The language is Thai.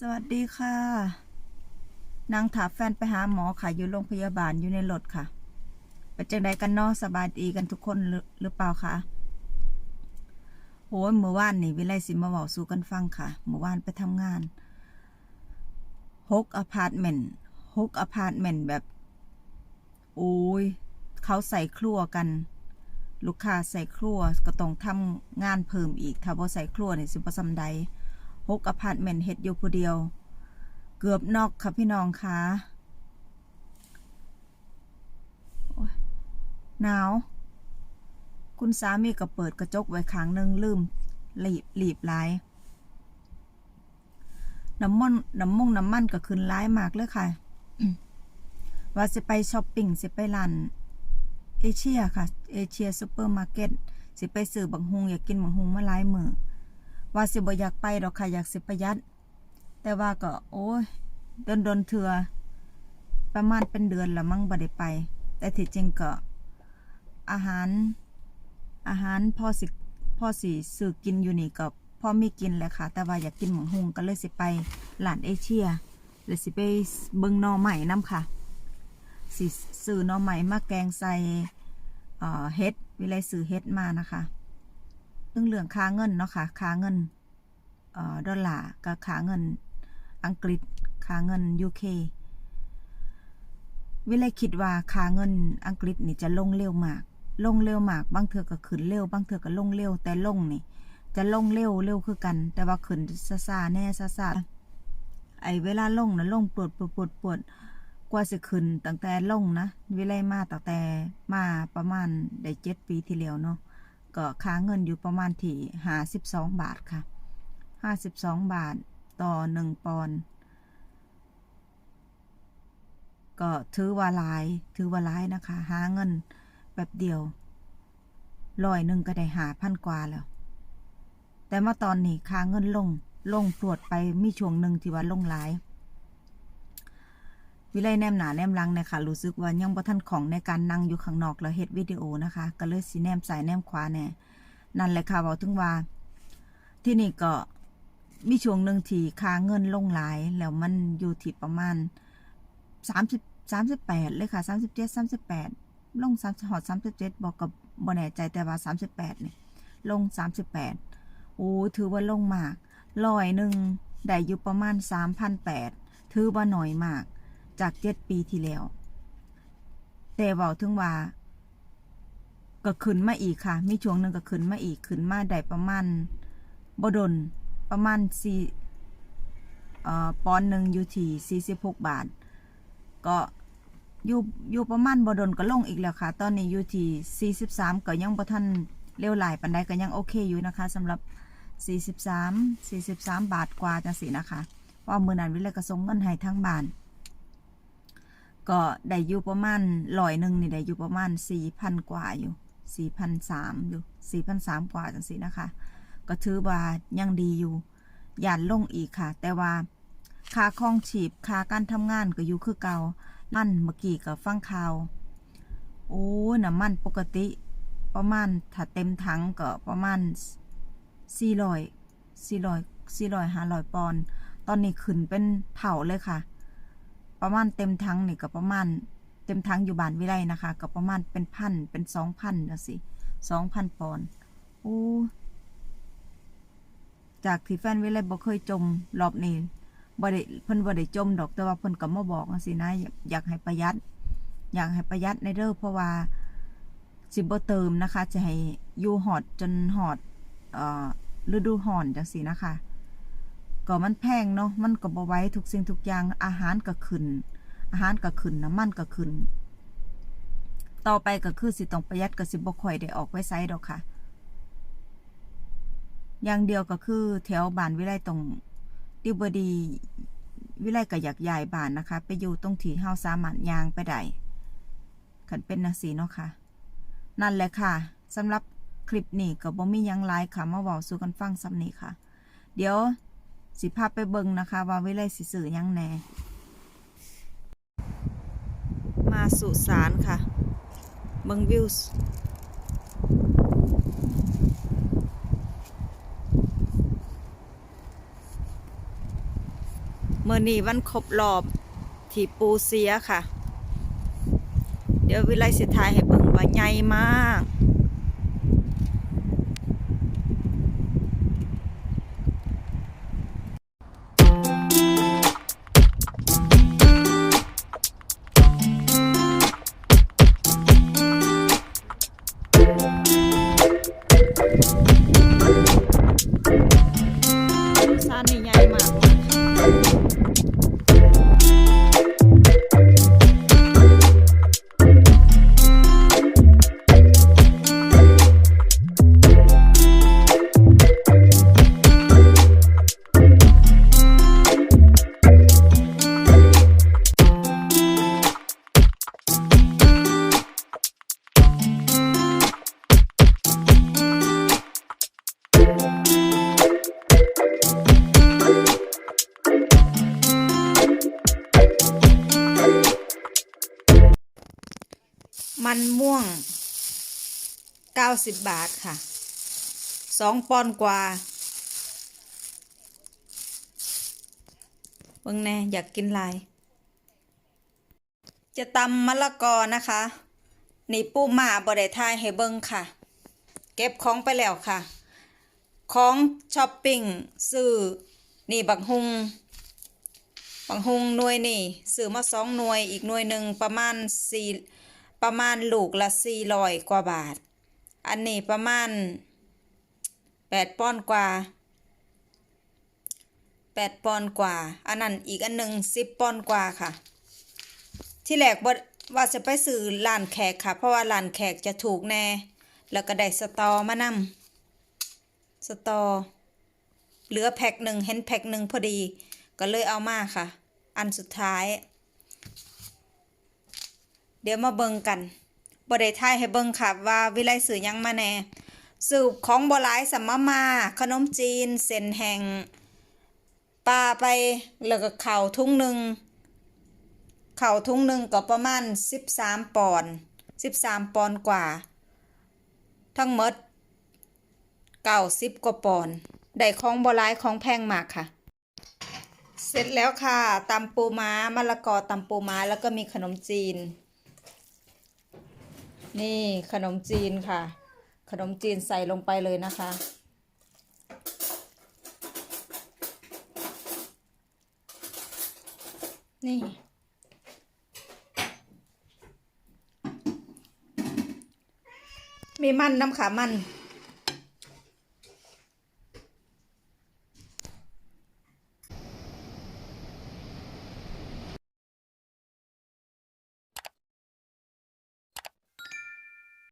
สวัสดีค่ะ นางถาแฟนไปหาหมอค่ะ อยู่โรงพยาบาลอยู่ในรถค่ะเป็นจังใดกันนาะสบายดีกันทุกคนหรือหรือเปล่าคะโอ้ยเมื่อวานนี่วิไลสิมาบอกสู่กันฟังค่ะ เมื่อวานไปทำงานฮกอพาร์ตเมนต์ฮกอพาร์ตเมนต์แบบ โอ้ย เขาใส่ครัวกัน ลูกค้าใส่ครัวก็ต้องทำงานเพิ่มอีก ถ้าบ่ใส่ครัวเนี่ยสิบ่ซำใด หกอพาร์ตเมนต์เฮ็ดอยู่ผู้เดียว เกือบนอกค่ะพี่น้องคะหนาว คุณสามีก็เปิดกระจกไว้ข้างหนึ่งลืมหลีบหลีบหลายน้ำมันน้ำมงน้ำมันก็ขึ้นร้ายมากเลยค่ะ ว่าสิไปช้อปปิ้งสิไปร้านเอเชียค่ะ เอเชียซูเปอร์มาร์เก็ตสิไปซื้อบังฮุงอยากกินบังฮุงมาหลายมือ ว่าสิบ่อยากไปดอกค่ะอยากสิประหยัด แต่ว่าก็ โอ้ยโดนโดนเถื่อประมาณเป็นเดือนละมั้งบ่ได้ไป แต่ที่จริงก็ อาหาร อาหารพ่อสิพ่อสิซื้อกินอยู่นี่ก็พ่อไมีกินแหละค่ะ แต่ว่าอยากกินหมูหุงก็เลยสิไปร้านเอเชียเลยสิไปเบิงนอใหม่น้ำค่ะสิซื้อนอใหม่มาแกงใส่เอ่อเฮ็ดวิไลซื้อเฮ็ดมานะคะ เรื่องเรื่องค่าเงินเนาะค่ะค่าเงินเอ่อดอลลาร์กับค่าเงินอังกฤษค่าเงิน UK วิเลยคิดว่าค่าเงินอังกฤษนี่จะลงเร็วมาก ลงเร็วมาก บางเทือก็ขึ้นเร็ว บางเทือก็ลงเร็ว แต่ลงนี่ จะลงเร็วเร็วคือกัน แต่ว่าขึ้นซาๆแน่ซาๆไอ้เวลาลงนะลงปวดปวดปวดปวดกว่าสิขึ้นตั้งแต่ลงนะ วิไลมาตั้งแต่มาประมาณได้เจ็ดปีที่แล้วเนาะ ก็ค่าเงินอยู่ประมาณที่ห้าสิบสองบาทค่ะห้าสิบสองบาทต่อหนึ่งปอนด์ก็ถือว่าหลายถือว่าหลายนะคะ หาเงินแบบเดียวร้อยหนึ่งก็ได้หาพันกว่าแล้ว แต่มาตอนนี้ค่าเงินลงลงปวดไปมีช่วงหนึ่งที่ว่าลงหลาย วิไลแนมหนาแนมลังเนี่ยค่ะรู้สึกว่ายังบ่ทันของในการนั่งอยู่ข้างนอกแล้วเฮ็ดวิดีโอนะคะ ก็เลยสิแนมใส่แนมขวาแน่นั่นแหละค่ะเว้าถึงว่า ที่นี่ก็มีช่วงหนึ่งที่ค่าเงินลงหลาย แล้วมันอยู่ที่ประมาณ30 38เลยค่ะ37 38ลง30หอด37บอกกับบ่แน่ใจแต่ว่า38นี่ยลง38โอ้ถือว่าลงมากร้อยหนึ่งได้อยู่ประมาณ3,800ถือว่าน้อยมาก จากเจ็ดปีที่แล้ว แต่เว้าถึงว่าก็ขึ้นมาอีกค่ะ มีช่วงหนึ่งก็ขึ้นมาอีก ขึ้นมาได้ประมาณบดนประมาณสี่เอ่อปอนด์หนึ่งอยู่ที่สี่สิบหกบาท ก็อยู่อยู่ประมาณบดนก็ลงอีกแล้วค่ะ ตอนนี้อยู่ที่สี่สิบสามก็ยังบ่ทันเร็วหลายปันใดก็ยังโอเคอยู่นะคะสำหรับสี่สิบสามสี่สิบสามบาทกว่าจังสินะคะ ว่ามือนันวิเลยก็ส่งเงินให้ทั้งบ้าน ก็ได้อยู่ประมาณร้อยหนึ่งนี่ได้อยู่ประมาณสี่พันกว่าอยู่สี่พันสามอยู่สี่พันสามกว่าจังสินะคะ ก็ถือว่ายังดีอยู่ย่านลงอีกค่ะ แต่ว่าค่าครองชีพค่าการทำงานก็อยู่คือเก่ามั่นเมื่อกี้ก็ฟังข่าว โอ้น้ำมันปกติ ประมาณถ้าเต็มถังก็ประมาณสี่ร้อยสี่ร้อยสี่ร้อยห้าร้อยปอน ตอนนี้ขึ้นเป็นเท่าเลยค่ะ ประมาณเต็มทั้งนี่ก็ประมาณ เต็มทั้งอยู่บ้านวิไลนะคะก็ประมาณเป็นพันเป็นสองพันนะสิสองพันปอนด์โอ้จากที่แฟนวิไลบ่เคยจมรอบนี้บ่ได้เพิ่นบ่ได้จมดอกแต่ว่าเพิ่นก็มาบอกจังซี่นะอยากให้ประหยัด อยากให้ประหยัดในเด้อเพราะว่าสิบ่เติมนะคะ จะให้อยู่หอดจนหอดฤดูร้อนจังซี่นะคะ ก็มันแพงเนาะมันก็บ่ไหว้ทุกสิ่งทุกอย่างอาหารก็ขึ้น อาหารก็ขึ้นน้ำมันก็ขึ้น ต่อไปก็คือสิต้องประหยัดก็สิบ่ค่อยได้ออกไปไสดอกค่ะ อย่างเดียวก็คือแถวบ้านวิไลตรงดิบดีวิไลก็อยากย้ายบ้านนะคะ ไปอยู่ตรงที่เฮาสามารถย่างไปได้คันเป็นจังซี่เนาะค่ะ นั่นแหละค่ะสำหรับคลิปนี้ก็บ่มียังหลายค่ะมาเว้าสู่กันฟังซ้ำนี้ค่ะ เดี๋ยว สิพาไปเบิ่งนะคะ ว่าวิไลสิสื่อยังแน่มาสุสานค่ะเบิ่งวิวส์เมื่อนี้วันครบรอบที่ปูเสียค่ะ เดี๋ยววิไลสิทายให้เบิ่งว่าใหญ่มาก มันม่วง 90 บาทค่ะสองปอนกว่าเบิ่งแน่อยากกินลาย จะตำมะละกอนะคะ นี่ปูหมาบไดทายให้เบิ่งค่ะ เก็บของไปแล้วค่ะ ของช้อปปิ้งซื้อนี่บักฮุงบางฮุงหน่วยนี่ซื้อมาสองหน่วยอีกหน่วยหนึ่งประมาณสี่ ประมาณลูกละสี่ร้อยกว่าบาท อันนี้ประมาณแปดปอนกว่าแปดปอนกว่า อันนั้นอีกอันหนึ่งสิบปอนกว่าค่ะ ที่แรกว่าจะไปซื้อร้านแขกค่ะ เพราะว่าร้านแขกจะถูกแน่ แล้วก็ได้สตอมานำสตอ เหลือแพ็คหนึ่งเห็นแพ็คหนึ่งพอดี ก็เลยเอามาค่ะ อันสุดท้าย เดี๋ยวมาเบิ่งกันบได้ทายให้เบิ่งค่ะว่าวิไลสื่อยังมาแน่สืบของบหลายสัมมามา ขนมจีน เส้นแห้งปลาไปแล้วก็เข่าทุ่งหนึ่งเข่าทุ่งหนึ่งก็ประมาณสิบสามปอนด์สิบสามปอนด์กว่า ทั้งหมดเก้าสิบกว่าปอนด์ได้ของบหลายของแพงมากค่ะ เสร็จแล้วค่ะตำปูม้ามะละกอตำปูม้าแล้วก็มีขนมจีน นี่ขนมจีนค่ะ ขนมจีนใส่ลงไปเลยนะคะ นี่ มีมันน้ำขามัน